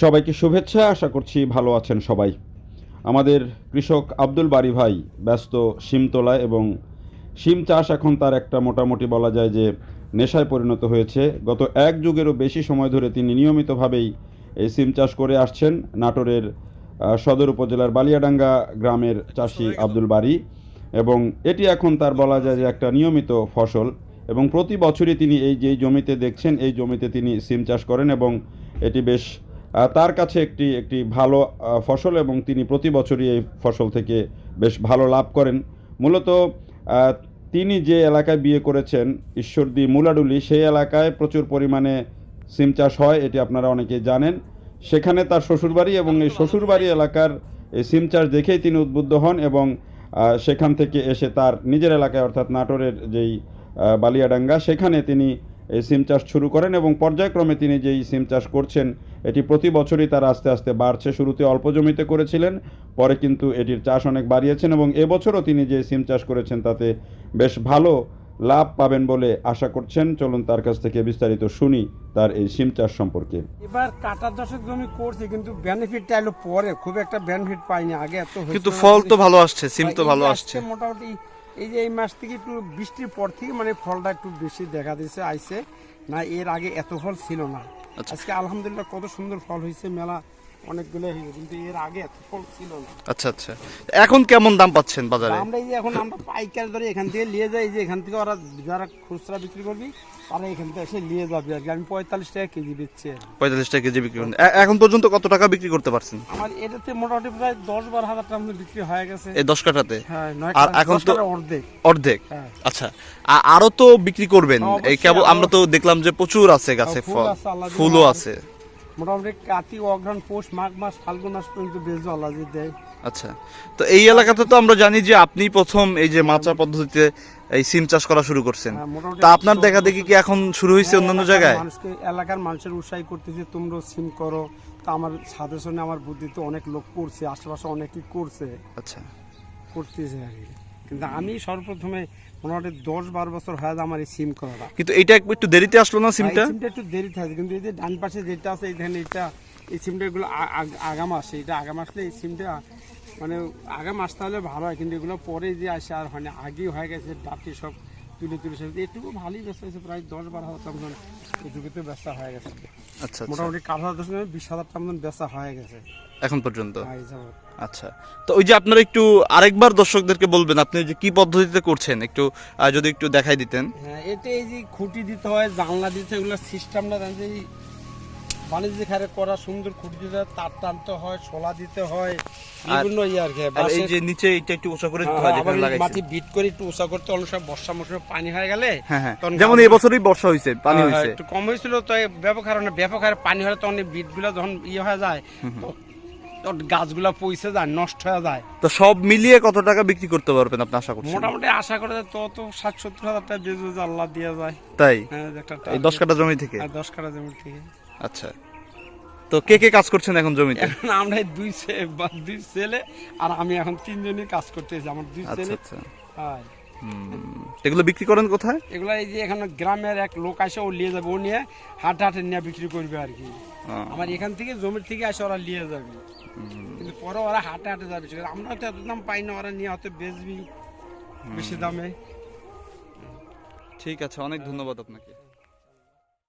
সবাইকে শুভেচ্ছা আশা করছি ভালো আছেন সবাই। আমাদের কৃষক আব্দুল বারি ভাই ব্যস্ত শিম তোলা এবং শিম চাষ এখন তার একটা মোটামুটি বলা যায় যে নেশায় পরিণত হয়েছে। গত এক যুগেরও বেশি সময় ধরে তিনি নিয়মিতভাবেই এই সিম চাষ করে আসছেন নাটোরের সদর উপজেলার বালিয়াডাঙ্গা গ্রামের চাষি আব্দুল বারি। এবং এটি এখন তার বলা যায় যে একটা নিয়মিত ফসল। এবং প্রতি বছরই তিনি এই যেই জমিতে দেখছেন এই জমিতে তিনি সিম চাষ করেন এবং এটি বেশ তার কাছে একটি একটি ভালো ফসল এবং তিনি প্রতি বছরই এই ফসল থেকে বেশ ভালো লাভ করেন। মূলত তিনি যে এলাকায় বিয়ে করেছেন, ঈশ্বরদী মুলাডুলি, সেই এলাকায় প্রচুর পরিমাণে সিম চাষ হয়, এটি আপনারা অনেকেই জানেন। সেখানে তার শ্বশুরবাড়ি এবং এই শ্বশুরবাড়ি এলাকার এই সিম চাষ দেখেই তিনি উদ্বুদ্ধ হন এবং সেখান থেকে এসে তার নিজের এলাকায়, অর্থাৎ নাটোরের যেই বালিয়াডাঙ্গা, সেখানে তিনি এই সিম চাষ শুরু করেন এবং পর্যায়ক্রমে তিনি যেই সিম চাষ করছেন এটি প্রতি বছরই তার আস্তে আস্তে বাড়ছে। শুরুতে অল্প জমিতে করেছিলেন পরে কিন্তু এটির চাষ অনেক বাড়িয়েছেন এবং এবছরও তিনি যে সিম চাষ করেছেন তাতে বেশ ভালো লাভ পাবেন বলে আশা করছেন। চলুন তার কাছ থেকে বিস্তারিত শুনি তার এই সিম চাষ সম্পর্কে। এবার কাটা দশেক জমি করছি কিন্তু বেনিফিটটা এলো পরে। খুব একটা বেনিফিট পাইনি আগে এত কিন্তু ফল তো ভালো আসছে সিম তো ভালো আসছে। মোটামুটি এই যে এই মাস থেকে একটু বৃষ্টির পর থেকে মানে ফলটা একটু বেশি দেখা দিয়েছে আইসে না এর আগে এত ফল ছিল না আচ্ছা। আজকে আলহামদুলিল্লাহ কত সুন্দর ফল হয়েছে মেলা অনেকগুলো হয়েছে কিন্তু এর আগে এত ফল ছিল না। আচ্ছা আচ্ছা। এখন কেমন দাম পাচ্ছেন বাজারে? আমরা এই যে এখন আমরা পাইকার ধরে এখান থেকে নিয়ে যাই যে এখান থেকে ওরা যারা খুচরা বিক্রি করবি তারা এখান থেকে এসে নিয়ে যাবে আর কি। আমি পঁয়তাল্লিশ টাকা কেজি পঁয়তাল্লিশ টাকা কেজি বিক্রি করেন। এখন পর্যন্ত কত টাকা বিক্রি করতে পারছেন? আমার এটাতে মোটামুটি প্রায় দশ বারো হাজার টাকা বিক্রি হয়ে গেছে। এই দশ কাঠাতে? হ্যাঁ আর এখন তো- অর্ধেক। অর্ধেক? হ্যাঁ। আচ্ছা আরও তো বিক্রি করবেন। এই কেবল আমরা তো দেখলাম যে প্রচুর আছে গাছে ফল আল্লাহ দিয়ে ফুলও আছে। মোটামুটি কাতি অগ্রহণ পৌষ মাঘ মাস ফাল্গুন মাস পর্যন্ত বেশ যে দেয়। আচ্ছা। তো এই এলাকাতে তো আমরা জানি যে আপনি প্রথম এই যে মাচা পদ্ধতিতে এই সিম চাষ করা শুরু করছেন। হ্যাঁ, তা আপনার দেখা দেখি কি এখন শুরু হয়েছে অন্যান্য জায়গায়? মানুষকে এলাকার মানুষের উৎসাহী করতেছে তোমরাও সিম করো। তা আমার সাজেশনে আমার বুদ্ধিতে অনেক লোক করছে আশেপাশে অনেকেই করছে। আচ্ছা। করতেছে আর কি। কিন্তু আমি সর্বপ্রথমে মোটামুটি দশ বারো বছর হয়ে আমার এই সিম করাটা। কিন্তু এটা একটু দেরিতে আসলো না সিমটা সিমটা একটু দেরিতে থাকে কিন্তু এই যে ডান পাশে যেটা আছে এখানে এটা এই সিমটা এগুলো আগাম আসে। এটা আগাম আসলে এই সিমটা মানে আগাম আসতে হলে ভালো হয়। কিন্তু এগুলো পরে যে আসে আর হয় না আগেই হয়ে গেছে ডাটি সব তুলে তুলে সব এটুকু ভালোই ব্যস্ত হয়েছে প্রায় দশ বারো হাজার টাকা এটুকুতে ব্যস্ত হয়ে গেছে। আচ্ছা আচ্ছা। মোটামুটি কাঠ হাজার বিশ হাজার টামজন ব্যস্ত হয়ে গেছে। এখন পর্যন্ত? হ্যাঁ। আচ্ছা। তো ওই যে আপনারা একটু আরেকবার দর্শকদেরকে বলবেন আপনি যে কি পদ্ধতিতে করছেন? একটু যদি একটু দেখাই দিতেন। হ্যাঁ এতে এই যে খুঁটি দিতে হয় জানলা দিতে এগুলো সিস্টেমটা যে এই বাণিজ্য খারে করা সুন্দর খুঁটি তার টানতে হয় শোলা দিতে হয় বিভিন্ন ইয়ে আর কি আর এই যে নিচে এটা একটু উঁচা করে হ্যাঁ। মাটি বিট করে একটু উঁচা করতে অনেক সময় বর্ষা মৌসুমে পানি হয়ে গেলে হ্যাঁ হ্যাঁ। যেমন বর্ষা হয়েছে পানি হ্যাঁ, হয়েছে একটু কম হয়েছিল তো ব্যাপক হারে ব্যাপক হারে পানি হলে তখন যখন ইয়ে হয়ে যায় গাছগুলা পয়সে যায় নষ্ট হয়ে যায়। তো সব মিলিয়ে কত টাকা বিক্রি করতে পারবেন আপনি আশা করছেন? মোটামুটি আশা করে যে তো তো ষাট সত্তর হাজার টাকা আল্লাহ দিয়ে যায়। তাই? এই দশ কাঠা জমি থেকে? দশ কাটা জমি থেকে। আচ্ছা। তো কে কে কাজ করছেন এখন জমিতে? এখন আমরা দুই দুই ছেলে আর আমি এখন তিনজনই কাজ করতেছি আমার দুই আচ্ছা ছেলে হয়। এগুলো বিক্রি করেন কোথায়? এগুলা এই যে এখানে গ্রামের এক লোক আসে ও নিয়ে যাবে। ও নিয়ে হাটে হাটে নিয়ে বিক্রি করবে আর কি। আমার এখান থেকে জমির থেকে আসে ওরা নিয়ে যাবে। কিন্তু পরে ওরা হাটে হাটে যাবে। আমরা তো এত দাম পাই না ওরা নিয়ে হয়তো বেচবি বেশি দামে। ঠিক আছে অনেক ধন্যবাদ আপনাকে।